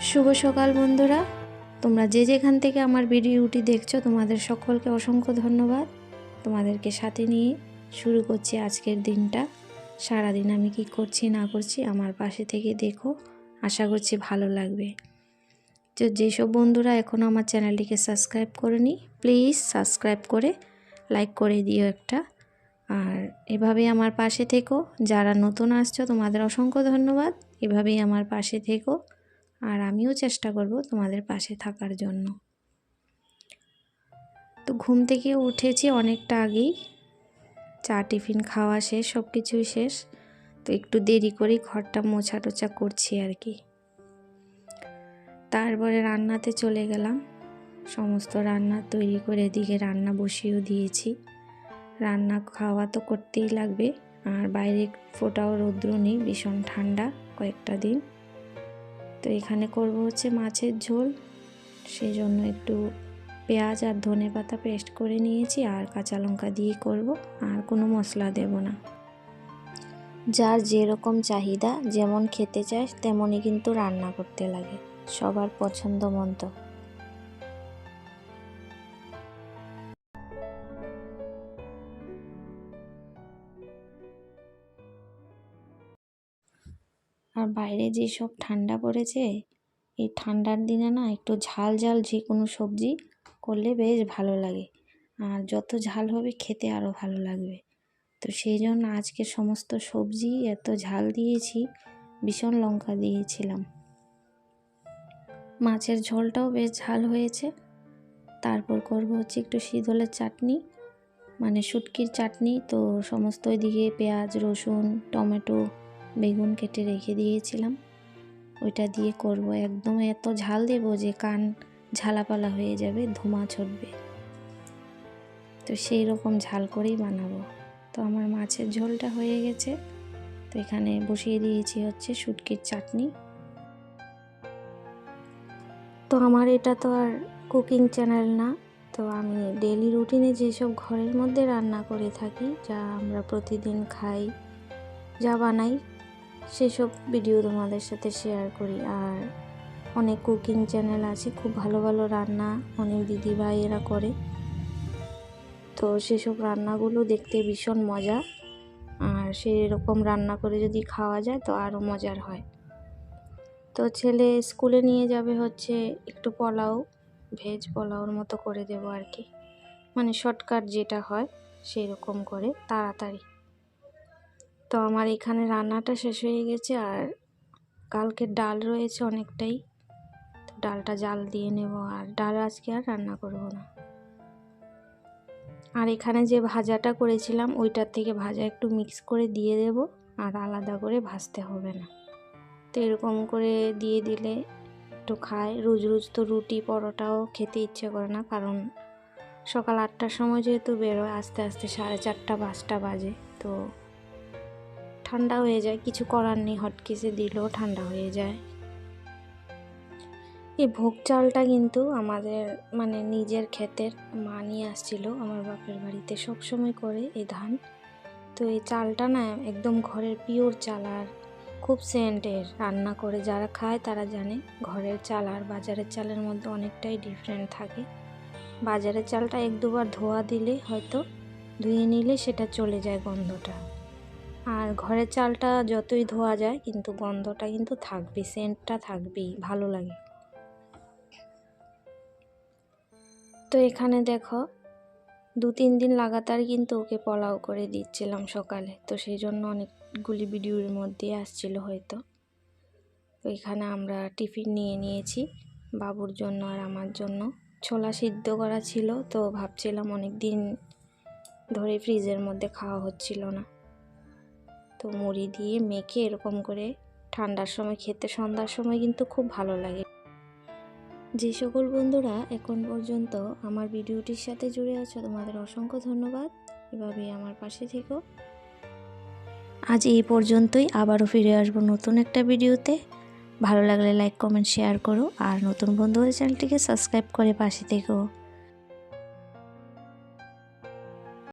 শুভ সকাল বন্ধুরা। তোমরা যে যেখান থেকে আমার ভিডিওটি দেখছ, তোমাদের সকলকে অসংখ্য ধন্যবাদ। তোমাদেরকে সাথে নিয়ে শুরু করছি আজকের দিনটা। সারাদিন আমি কি করছি, না করছি, আমার পাশে থেকে দেখো। আশা করছি ভালো লাগবে। তো যেসব বন্ধুরা এখনও আমার চ্যানেলটিকে সাবস্ক্রাইব করেনি, প্লিজ সাবস্ক্রাইব করে লাইক করে দিও একটা। আর এভাবেই আমার পাশে থেকো। যারা নতুন আসছো, তোমাদের অসংখ্য ধন্যবাদ। এভাবেই আমার পাশে থেকো। আর আমিও চেষ্টা করব তোমাদের পাশে থাকার জন্য। তো ঘুম থেকে উঠেছি অনেকটা আগেই। চা, টিফিন, খাওয়া শেষ সব কিছুই শেষ। তো একটু দেরি করেই ঘরটা মোছা টোছা করছি আর কি। তারপরে রান্নাতে চলে গেলাম। সমস্ত রান্না তৈরি করে এদিকে রান্না বসিয়েও দিয়েছি। রান্না খাওয়া তো করতেই লাগবে। আর বাইরে ফোটাও রৌদ্র নেই, ভীষণ ঠান্ডা কয়েকটা দিন। তো এখানে করব হচ্ছে মাছের ঝোল। সেই জন্য একটু পেঁয়াজ আর ধনে পাতা পেস্ট করে নিয়েছি আর কাঁচা লঙ্কা দিয়ে করব, আর কোনো মশলা দেব না। যার যেরকম চাহিদা, যেমন খেতে চায় তেমনই কিন্তু রান্না করতে লাগে। সবার পছন্দ মতো আর বাইরে যেসব ঠান্ডা পড়েছে, এই ঠান্ডার দিনে না একটু ঝাল ঝাল যে কোনো সবজি করলে বেশ ভালো লাগে। আর যত ঝাল হবে খেতে আরও ভালো লাগবে। তো সেই জন্য আজকে সমস্ত সবজি এত ঝাল দিয়েছি, ভীষণ লঙ্কা দিয়েছিলাম। মাছের ঝোলটাও বেশ ঝাল হয়েছে। তারপর করব হচ্ছে একটু শীতলের চাটনি মানে শুটকির চাটনি। তো সমস্ত দিকে পেঁয়াজ, রসুন, টমেটো বেগুন কেটে রেখে দিয়েছিলাম। ওইটা দিয়ে করব। একদম এত ঝাল দেব যে কান ঝালাপালা হয়ে যাবে, ধোঁয়া ছড়বে। তো সেই রকম ঝাল করেই বানাবো। তো আমার মাছের ঝোলটা হয়ে গেছে। তো এখানে বসিয়ে দিয়েছি হচ্ছে শুটকির চাটনি। তো আমার এটা তো আর কুকিং চ্যানেল না। তো আমি ডেলি রুটিনে যেসব ঘরের মধ্যে রান্না করে থাকি, যা আমরা প্রতিদিন খাই, যা বানাই সেসব ভিডিও তোমাদের সাথে শেয়ার করি। আর অনেক কুকিং চ্যানেল আছে, খুব ভালো ভালো রান্না, অনেক দিদি ভাইয়েরা করে। তো সেসব রান্নাগুলো দেখতে ভীষণ মজা। আর সেই রকম রান্না করে যদি খাওয়া যায় তো আরও মজার হয়। তো ছেলে স্কুলে নিয়ে যাবে হচ্ছে একটু পোলাও ভেজ পোলাওর মতো করে দেবো আর কি। মানে শর্টকাট যেটা হয় সেই রকম করে, তাড়াতাড়ি। তো আমার এখানে রান্নাটা শেষ হয়ে গেছে আর কালকে ডাল রয়েছে অনেকটাই। তো ডালটা জাল দিয়ে নেব আর ডাল আজকে আর রান্না করব না। আর এখানে যে ভাজাটা করেছিলাম ওইটার থেকে ভাজা একটু মিক্স করে দিয়ে দেব আর আলাদা করে ভাজতে হবে না। তো এরকম করে দিয়ে দিলে একটু খায়। রোজ রোজ তো রুটি পরোটাও খেতে ইচ্ছে করে না কারণ সকাল আটটার সময় যেহেতু বেরোয়, আস্তে আস্তে সাড়ে চারটা, পাঁচটা বাজে। তো ঠান্ডা হয়ে যায়। কিছু করার নেই হটকেসে দিলেও ঠান্ডা হয়ে যায়। এই ভোগ চালটা কিন্তু আমাদের মানে নিজের ক্ষেতের মা নিয়ে আসছিল আমার বাপের বাড়িতে সব সময় করে এই ধান। তো এই চালটা না একদম ঘরের পিওর চাল আর খুব সেন্টের রান্না করে যারা খায় তারা জানে ঘরের চাল আর বাজারের চালের মধ্যে অনেকটাই ডিফারেন্ট থাকে। বাজারের চালটা এক দুবার ধোয়া দিলে হয়তো ধুয়ে নিলে সেটা চলে যায় গন্ধটা। আর ঘরের চালটা যতই ধোয়া যায়, কিন্তু গন্ধটা কিন্তু থাকবে সেন্টটা থাকবেই, ভালো লাগে। তো এখানে দেখো দু তিন দিন লাগাতার কিন্তু ওকে পোলাও করে দিচ্ছিলাম সকালে। তো সেই জন্য অনেকগুলি ভিডিওর মধ্যে আসছিল হয়তো। তো এখানে আমরা টিফিন নিয়ে নিয়েছি, বাবুর জন্য আর আমার জন্য। ছোলা সিদ্ধ করা ছিল, তো ভাবছিলাম অনেক দিন ধরে ফ্রিজের মধ্যে খাওয়া হচ্ছিল না। তো মুড়ি দিয়ে মেখে এরকম করে ঠান্ডার সময় খেতে, সন্ধ্যার সময় কিন্তু খুব ভালো লাগে। যে সকল বন্ধুরা এখন পর্যন্ত আমার ভিডিওটির সাথে জুড়ে আছো, তোমাদের অসংখ্য ধন্যবাদ। এভাবেই আমার পাশে থেকো। আজ এই পর্যন্তই, আবারও ফিরে আসব নতুন একটা ভিডিওতে। ভালো লাগলে লাইক, কমেন্ট, শেয়ার করো। আর নতুন বন্ধু হয়ে চ্যানেলটিকে সাবস্ক্রাইব করে পাশে থেকো।